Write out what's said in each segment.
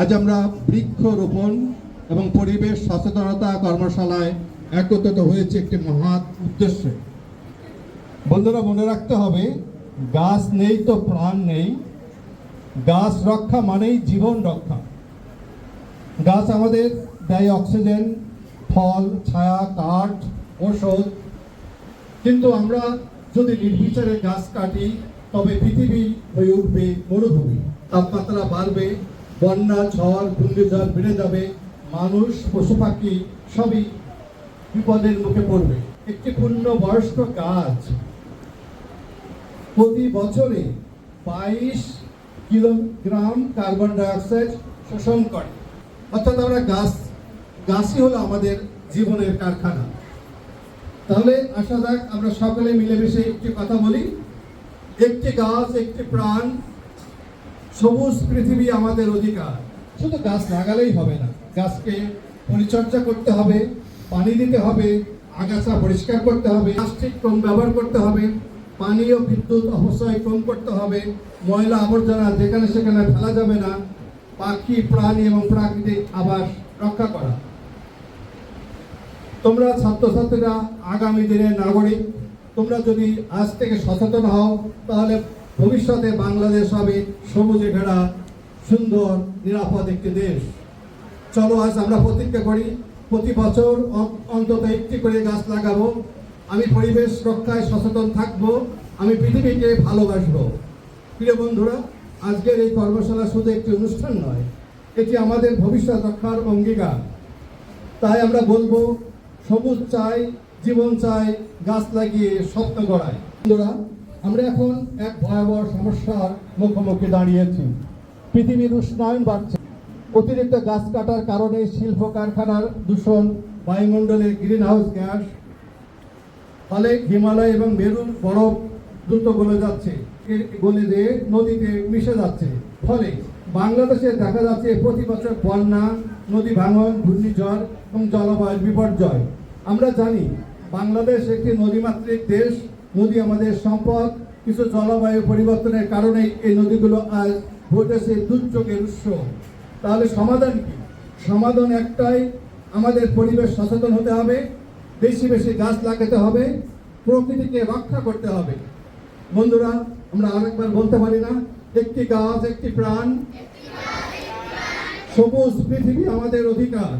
আজ আমরা বৃক্ষরোপণ এবং পরিবেশ, সচেতনতা কর্মশালায় একত্রিত হয়েছে একটি মহৎ উদ্দেশ্যে। বন্ধুরা, মনে রাখতে হবে, গাছ নেই তো প্রাণ নেই। গাছ রক্ষা মানেই জীবন রক্ষা। গাছ আমাদের দেয় অক্সিজেন, ফল, ছায়া, কাঠ ওষুধ কিন্তু আমরা যদি নির্বিচারে গাছ কাটি, তবে পৃথিবী হয়ে উঠবে মরুভূমি। তাপমাত্রা বাড়বে বন্যা, ঝড়, ঘূর্ণিঝড় বেড়ে যাবে, মানুষ পশু পাখি সবই বিপদের মুখে পড়বে। একটি পূর্ণ বয়স্ক গাছ প্রতি বছরে বাইশ কিলোগ্রাম কার্বন ডাইঅক্সাইড শোষণ করে। অর্থাৎ আমরা গাছ, গাছই হলো আমাদের জীবনের কারখানা। তাহলে আসা যাক, আমরা সকলে মিলেমিশে একটি কথা বলি। একটি গাছ, একটি প্রাণ সবুজ পৃথিবী আমাদের অধিকার। শুধু গাছ লাগালেই হবে না, গাছকে পরিচর্যা করতে হবে, পানি দিতে হবে, আগাছা পরিষ্কার করতে হবে, প্লাস্টিক কম ব্যবহার করতে হবে পানি ও বিদ্যুৎ অপচয় কম করতে হবে, ময়লা আবর্জনা যেখানে সেখানে ফেলা যাবে না, পাখি, প্রাণী এবং প্রাকৃতিক আবাস রক্ষা করা। তোমরা ছাত্রছাত্রীরা আগামী দিনের নাগরিক, তোমরা যদি আজ থেকে সচেতন হও, তাহলে ভবিষ্যতে বাংলাদেশ হবে সবুজে ঘেরা, সুন্দর, নিরাপদ একটি দেশ। চলো, আজ আমরা প্রতিজ্ঞা করি, প্রতি বছর অন্তত একটি করে গাছ লাগাবো। আমি পরিবেশ রক্ষায় সচেতন থাকব, আমি পৃথিবীকে ভালোবাসবো। প্রিয় বন্ধুরা, আজকের এই কর্মশালা শুধু একটি অনুষ্ঠান নয়, এটি আমাদের ভবিষ্যৎ রক্ষার অঙ্গীকার। তাই আমরা বলব, সবুজ চাই, জীবন চাই, গাছ লাগিয়ে স্বপ্ন গড়ায়। বন্ধুরা আমরা এখন এক ভয়াবহ সমস্যার মুখোমুখি দাঁড়িয়েছি। পৃথিবীর উষ্ণায়ন বাড়ছে। অতিরিক্ত গাছ কাটার কারণে শিল্প কারখানার দূষণ বায়ুমণ্ডলের গ্রিন হাউস গ্যাস, ফলে হিমালয় এবং মেরু বরফ দ্রুত গলে যাচ্ছে। গলে দিয়ে নদীতে মিশে যাচ্ছে। ফলে বাংলাদেশে দেখা যাচ্ছে প্রতি বছর বন্যা, নদী ভাঙন, ঘূর্ণিঝড় এবং জলবায়ু বিপর্যয়। আমরা জানি, বাংলাদেশ একটি নদীমাতৃক দেশ। নদী আমাদের সম্পদ, কিছু জলবায়ু পরিবর্তনের কারণে এই নদীগুলো আজ ঘটেছে দুর্যোগের উৎস। তাহলে সমাধান কি? সমাধান একটাই, আমাদের পরিবেশ সচেতন হতে হবে, বেশি বেশি গাছ লাগাতে হবে, প্রকৃতিকে রক্ষা করতে হবে। বন্ধুরা, আমরা আরেকবার বলতে পারি না, একটি গাছ, একটি প্রাণ, সবুজ পৃথিবী আমাদের অধিকার।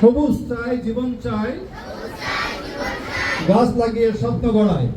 সবুজ চাই, জীবন চাই। গাছ লাগিয়ে স্বপ্ন গড়ায়।